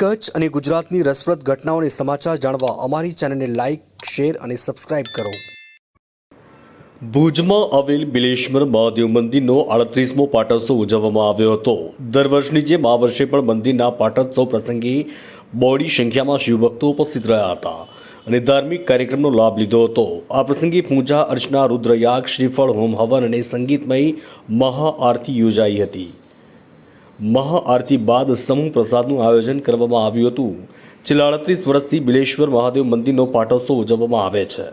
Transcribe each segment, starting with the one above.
કચ્છ અને ગુજરાતની રસપ્રદ ઘટનાઓને સમાચાર જાણવા અમારી ચેનલને લાઇક શેર અને સબસ્ક્રાઇબ કરો. ભુજમાં આવેલ બિલેશ્વર મહાદેવ મંદિરનો આડત્રીસમો પાટોત્સવ ઉજવવામાં આવ્યો હતો. દર વર્ષની જેમ આ વર્ષે પણ મંદિરના પાટોત્સવ પ્રસંગે બોડી સંખ્યામાં શિવભક્તો ઉપસ્થિત રહ્યા હતા અને ધાર્મિક કાર્યક્રમનો લાભ લીધો હતો. આ પ્રસંગે પૂજા અર્ચના, રુદ્રયાગ, શ્રીફળ, હોમ હવન અને સંગીતમય મહાઆરતી યોજાઈ હતી. મહાઆરતી બાદ સમૂહ પ્રસાદનું આયોજન કરવામાં આવ્યું હતું. છેલ્લા અડત્રીસ વર્ષથી બિલેશ્વર મહાદેવ મંદિરનો પાટોત્સવ ઉજવવામાં આવે છે.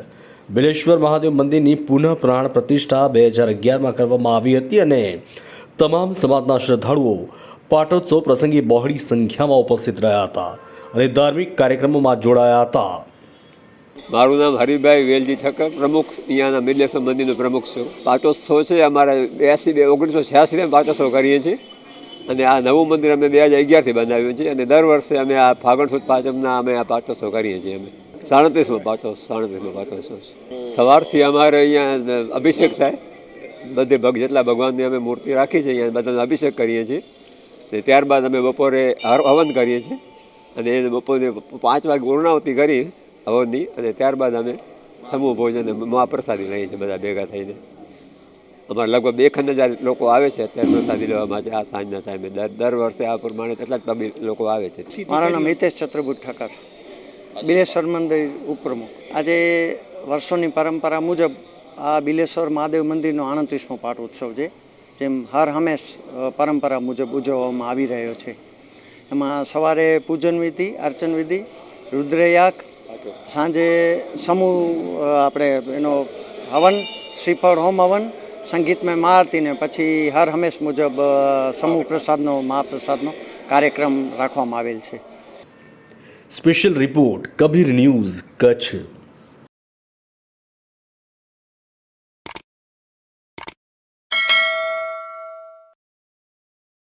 બિલેશ્વર મહાદેવ મંદિરની પુનઃ પ્રાણ પ્રતિષ્ઠા બે હજાર અગિયારમાં કરવામાં આવી હતી અને તમામ સમાજના શ્રદ્ધાળુઓ પાટોત્સવ પ્રસંગે બહોળી સંખ્યામાં ઉપસ્થિત રહ્યા હતા અને ધાર્મિક કાર્યક્રમોમાં જોડાયા હતા. મારું નામ હરિભાઈ વેલજી ઠક્કર, પ્રમુખ અહીંયાના મિલેશ્વર મંદિરનો પ્રમુખ છું. પાટોત્સવ છે, અમારે બ્યાસી બે, ઓગણીસો છ્યાસીમાં પાટોત્સવ કરીએ છીએ. અને આ નવું મંદિર અમે બે હજાર અગિયારથી બનાવ્યું છે અને દર વર્ષે અમે આ ફાગણ સુદ પાંચમના અમે આ પાટોત્સવ કરીએ છીએ અમે. સાડત્રીસમાં પાટોત્સવ સાડત્રીસમાં પાટોત્સવ. સવારથી અમારે અહીંયા અભિષેક થાય. બધે ભગ જેટલા ભગવાનની અમે મૂર્તિ રાખી છે, અહીંયા બધાનો અભિષેક કરીએ છીએ. ને ત્યારબાદ અમે બપોરે હવન કરીએ છીએ. અને એને બપોરે પાંચ વાગે પૂર્ણાવતી કરી હવનની. અને ત્યારબાદ અમે સમૂહ ભોજન મહાપ્રસાદી લઈએ છીએ, બધા ભેગા થઈને. અમારે લગભગ બે ખંડ હજાર લોકો આવે છે અત્યારે પ્રસાદી લેવા માટે. આ સાંજના ટાઈમે દર દર વર્ષે આ પ્રમાણે કેટલાક પબ્લિક લોકો આવે છે. મારું નામ હિતેશ ચત્રભુજ ઠાકર. બિલેશ્વર મંદિર ઉપપ્રમુખ આજે વર્ષોની પરંપરા મુજબ આ બિલેશ્વર મહાદેવ મંદિરનો આણત્રીસમો પાઠ ઉત્સવ છે, જેમ હર હંમેશ પરંપરા મુજબ ઉજવવામાં આવી રહ્યો છે. એમાં સવારે પૂજન વિધિ, અર્ચન વિધિ, રુદ્રયાગ, સાંજે સમૂહ આપણે એનો હવન, શ્રીફળ, હોમ હવન સંગીતમય મહાઆરતીને પછી હર હંમેશ મુજબ સમૂહ પ્રસાદનો, મહાપ્રસાદનો કાર્યક્રમ રાખવામાં આવેલ છે. Special report Kabir news Kutch